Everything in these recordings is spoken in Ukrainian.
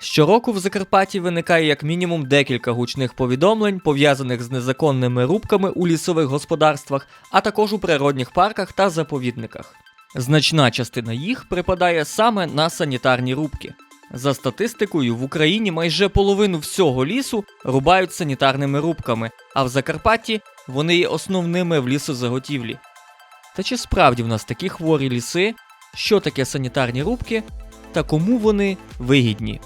Щороку в Закарпатті виникає як мінімум декілька гучних повідомлень, пов'язаних з незаконними рубками у лісових господарствах, а також у природних парках та заповідниках. Значна частина їх припадає саме на санітарні рубки. За статистикою, в Україні майже половину всього лісу рубають санітарними рубками, а в Закарпатті вони є основними в лісозаготівлі. Та чи справді в нас такі хворі ліси? Що таке санітарні рубки та кому вони вигідні?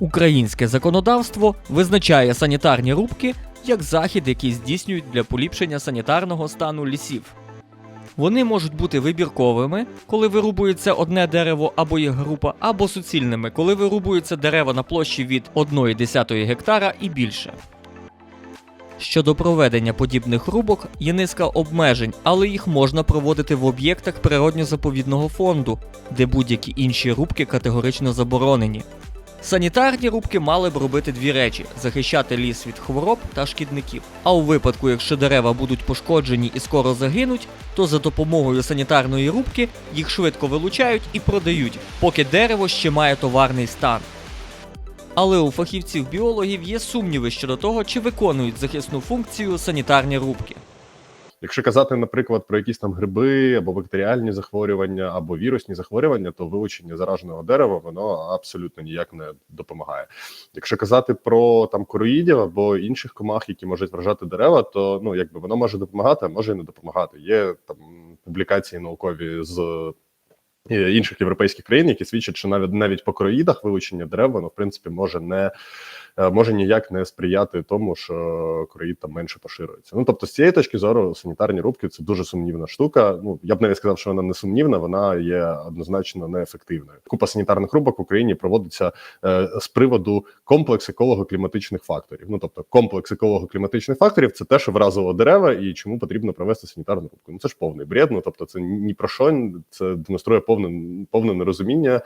Українське законодавство визначає санітарні рубки як захід, який здійснюють для поліпшення санітарного стану лісів. Вони можуть бути вибірковими, коли вирубується одне дерево або їх група, або суцільними, коли вирубуються дерева на площі від 1,1 гектара і більше. Щодо проведення подібних рубок є низка обмежень, але їх можна проводити в об'єктах природньо-заповідного фонду, де будь-які інші рубки категорично заборонені. Санітарні рубки мали б робити дві речі: захищати ліс від хвороб та шкідників. А у випадку, якщо дерева будуть пошкоджені і скоро загинуть, то за допомогою санітарної рубки їх швидко вилучають і продають, поки дерево ще має товарний стан. Але у фахівців-біологів є сумніви щодо того, чи виконують захисну функцію санітарні рубки. Якщо казати, наприклад, про якісь там гриби або бактеріальні захворювання, або вірусні захворювання, то вилучення зараженого дерева воно абсолютно ніяк не допомагає. Якщо казати про там короїдів або інших комах, які можуть вражати дерева, то ну якби воно може допомагати, а може і не допомагати. Є там публікації наукові з. е, Інших європейських країн, які свідчать, що навіть навіть по короїдах вилучення дерев, воно в принципі може не може ніяк не сприяти тому, що короїд там менше поширюється. Ну тобто, з цієї точки зору, санітарні рубки це дуже сумнівна штука. Ну я б навіть сказав, що вона не сумнівна, вона є однозначно неефективною. Купа санітарних рубок в Україні проводиться е, з приводу комплекс еколого-кліматичних факторів. Ну тобто, комплекс еколого-кліматичних факторів це те, що вразило дерева, і чому потрібно провести санітарну рубку. Ну це ж повний бред. Ну тобто, це ні про що це демонструє повне повне нерозуміння е,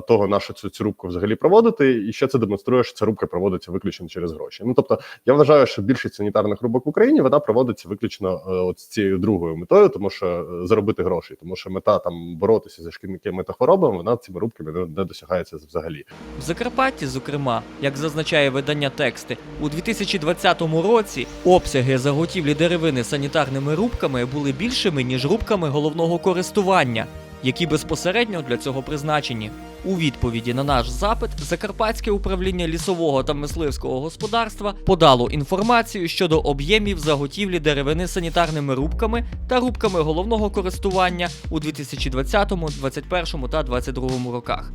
того, на що цю, цю рубку взагалі проводити, і ще це демонструє, що ця рубка проводиться виключно через гроші. Ну тобто, я вважаю, що більшість санітарних рубок в Україні вона проводиться виключно е, от з цією другою метою, тому що е, заробити гроші, тому що мета там боротися зі шкідниками та хворобами, вона цими рубками не, не досягається взагалі. В Закарпатті, зокрема, як зазначає видання тексти, у 2020 році обсяги заготівлі деревини санітарними рубками були більшими, ніж рубками головного користування, які безпосередньо для цього призначені. У відповіді на наш запит Закарпатське управління лісового та мисливського господарства подало інформацію щодо об'ємів заготівлі деревини санітарними рубками та рубками головного користування у 2020, 2021 та 2022 роках.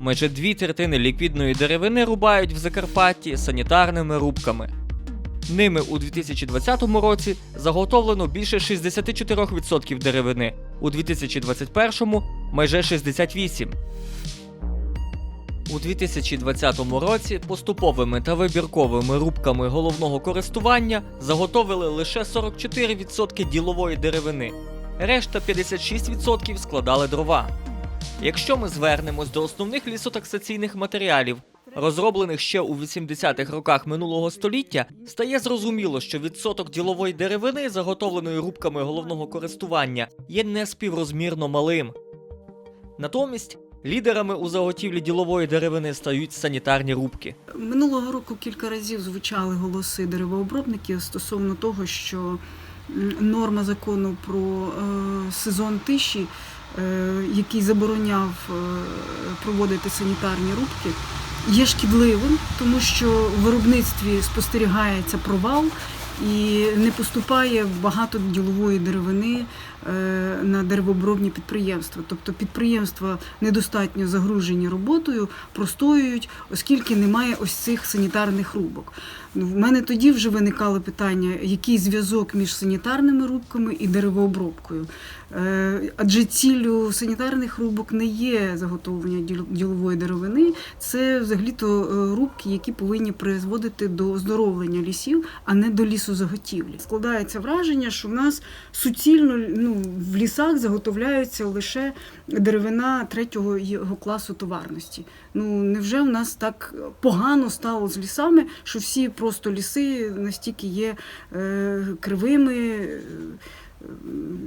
Майже дві третини ліквідної деревини рубають в Закарпатті санітарними рубками. Ними у 2020 році заготовлено більше 64% деревини, у 2021 майже 68%. У 2020 році поступовими та вибірковими рубками головного користування заготовили лише 44% ділової деревини, решта 56% складали дрова. Якщо ми звернемось до основних лісотаксаційних матеріалів, розроблених ще у 80-х роках минулого століття, стає зрозуміло, що відсоток ділової деревини, заготовленої рубками головного користування, є неспіврозмірно малим. Натомість лідерами у заготівлі ділової деревини стають санітарні рубки. Минулого року кілька разів звучали голоси деревообробників стосовно того, що норма закону про е, сезон тиші, е, який забороняв е, проводити санітарні рубки, є шкідливим, тому що в виробництві спостерігається провал. І не поступає багато ділової деревини е, на деревообробні підприємства. Тобто підприємства недостатньо загружені роботою, простоюють, оскільки немає ось цих санітарних рубок. В мене тоді вже виникало питання, який зв'язок між санітарними рубками і деревообробкою. Е, Адже ціллю санітарних рубок не є заготовлення ділової деревини, це взагалі-то е, рубки, які повинні призводити до оздоровлення лісів, а не до лісозаготівлі. Складається враження, що в нас суцільно ну, в лісах заготовляються лише деревина третього його класу товарності. Ну невже в нас так погано стало з лісами, що всі просто ліси настільки є е, кривими. е,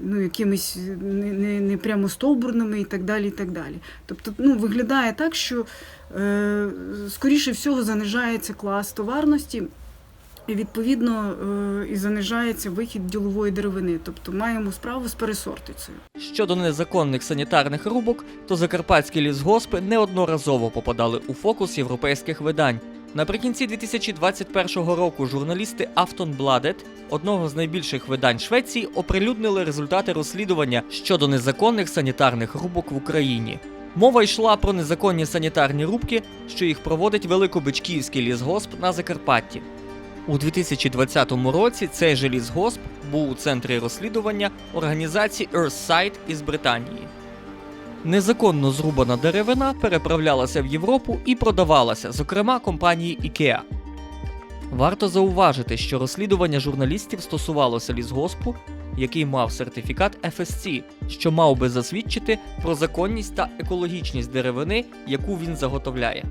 Ну, якимись не, не, не прямо стовбурними і так далі. і так далі. Тобто ну, виглядає так, що е, скоріше всього занижається клас товарності, і відповідно е, і занижається вихід ділової деревини. Тобто маємо справу з пересортицею. Щодо незаконних санітарних рубок, то закарпатські лісгоспи неодноразово попадали у фокус європейських видань. Наприкінці 2021 року журналісти Aftonbladet, одного з найбільших видань Швеції, оприлюднили результати розслідування щодо незаконних санітарних рубок в Україні. Мова йшла про незаконні санітарні рубки, що їх проводить Великобичківський лісгосп на Закарпатті. У 2020 році цей же лісгосп був у центрі розслідування організації Earthsight із Британії. Незаконно зрубана деревина переправлялася в Європу і продавалася, зокрема компанії IKEA. Варто зауважити, що розслідування журналістів стосувалося лісгоспу, який мав сертифікат FSC, що мав би засвідчити про законність та екологічність деревини, яку він заготовляє.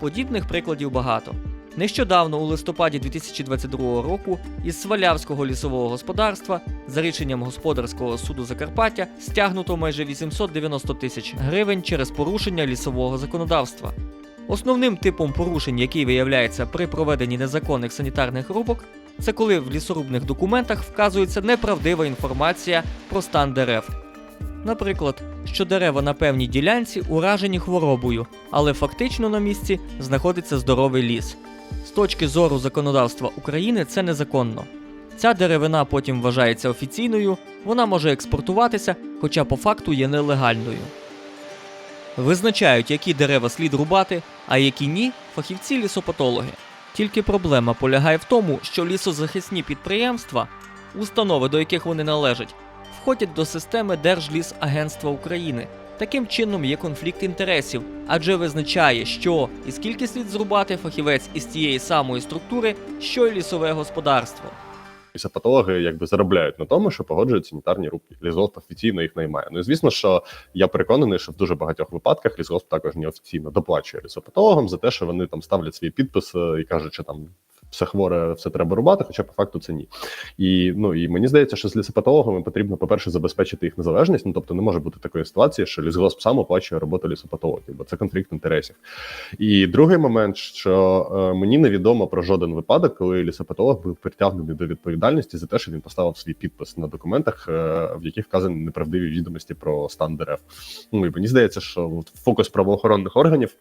Подібних прикладів багато. Нещодавно, у листопаді 2022 року, із Свалявського лісового господарства за рішенням господарського суду Закарпаття стягнуто майже 890 тисяч гривень через порушення лісового законодавства. Основним типом порушень, який виявляється при проведенні незаконних санітарних рубок, це коли в лісорубних документах вказується неправдива інформація про стан дерев. Наприклад, що дерева на певній ділянці уражені хворобою, але фактично на місці знаходиться здоровий ліс. Точки зору законодавства України це незаконно. Ця деревина потім вважається офіційною, вона може експортуватися, хоча по факту є нелегальною. Визначають, які дерева слід рубати, а які ні, фахівці лісопатологи. Тільки проблема полягає в тому, що лісозахисні підприємства, установи, до яких вони належать, входять до системи Держлісагентства України. Таким чином є конфлікт інтересів, адже визначає, що і скільки слід зрубати фахівець із тієї самої структури, що й лісове господарство. Лісопатологи якби заробляють на тому, що погоджують санітарні рубки. Лісгосп офіційно їх наймає. Ну і звісно, що я переконаний, що в дуже багатьох випадках лісгосп також неофіційно доплачує лісопатологам за те, що вони там ставлять свій підпис і кажуть, що там все хворе, все треба рубати, хоча по факту це ні. І ну і мені здається, що з лісопатологами потрібно, по-перше, забезпечити їх незалежність. Ну тобто не може бути такої ситуації, що лісгосп сам оплачує роботу лісопатологів, бо це конфлікт інтересів. І другий момент, що е, мені невідомо про жоден випадок, коли лісопатолог був притягнений до відповідальності за те, що він поставив свій підпис на документах, е, в яких вказані неправдиві відомості про стан дерев. Ну і мені здається, що фокус правоохоронних органів.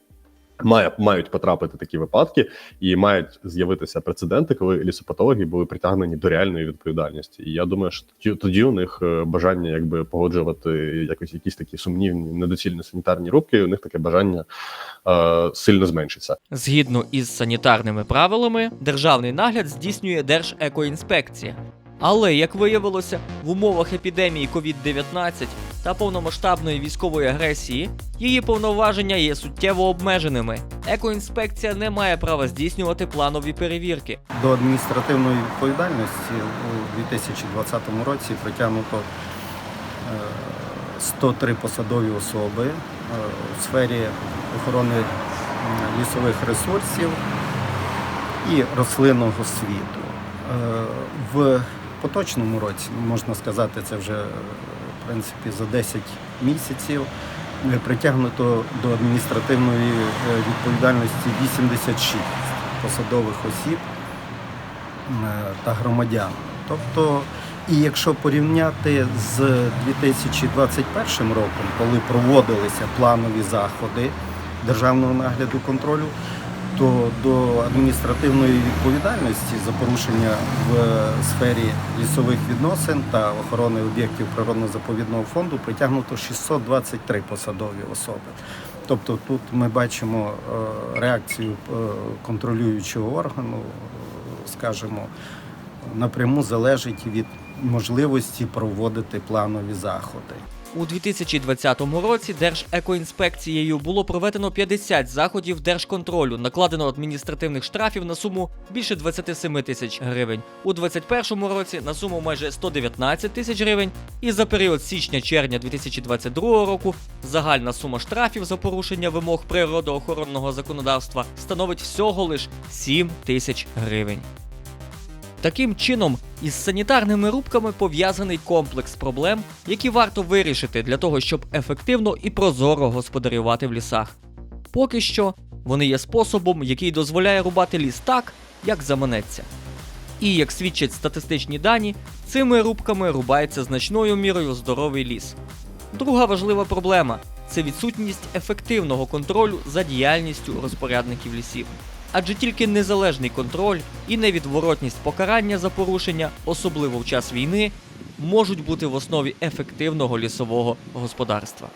Має мають потрапити такі випадки, і мають з'явитися прецеденти, коли лісопатологи були притягнені до реальної відповідальності. І я думаю, що тоді, у них е, бажання якби погоджувати якось якісь такі сумнівні недоцільні санітарні рубки. У них таке бажання е, сильно зменшиться. Згідно із санітарними правилами, державний нагляд здійснює Держекоінспекція. Але, як виявилося, в умовах епідемії COVID-19 та повномасштабної військової агресії її повноваження є суттєво обмеженими. Екоінспекція не має права здійснювати планові перевірки. До адміністративної відповідальності у 2020 році притягнуто е, 103 посадові особи е, у сфері охорони лісових ресурсів і рослинного світу. Е, В поточному році, можна сказати, це вже е, в принципі за 10 місяців. е, Притягнуто до адміністративної е, відповідальності 86 посадових осіб та громадян. Тобто, і якщо порівняти з 2021 роком, коли проводилися планові заходи державного нагляду контролю, то до адміністративної відповідальності за порушення в сфері лісових відносин та охорони об'єктів природно-заповідного фонду притягнуто 623 посадові особи. Тобто тут ми бачимо е, реакцію е, контролюючого органу, скажімо, напряму залежить від можливості проводити планові заходи. У 2020 році Держекоінспекцією було проведено 50 заходів держконтролю, накладено адміністративних штрафів на суму більше 27 тисяч гривень. У 2021 році на суму майже 119 тисяч гривень. І за період січня-червня 2022 року загальна сума штрафів за порушення вимог природоохоронного законодавства становить всього лиш 7 тисяч гривень. Таким чином, із санітарними рубками пов'язаний комплекс проблем, які варто вирішити для того, щоб ефективно і прозоро господарювати в лісах. Поки що вони є способом, який дозволяє рубати ліс так, як заманеться. І як свідчать статистичні дані, цими рубками рубається значною мірою здоровий ліс. Друга важлива проблема це відсутність ефективного контролю за діяльністю розпорядників лісів. Адже тільки незалежний контроль і невідворотність покарання за порушення, особливо в час війни, можуть бути в основі ефективного лісового господарства.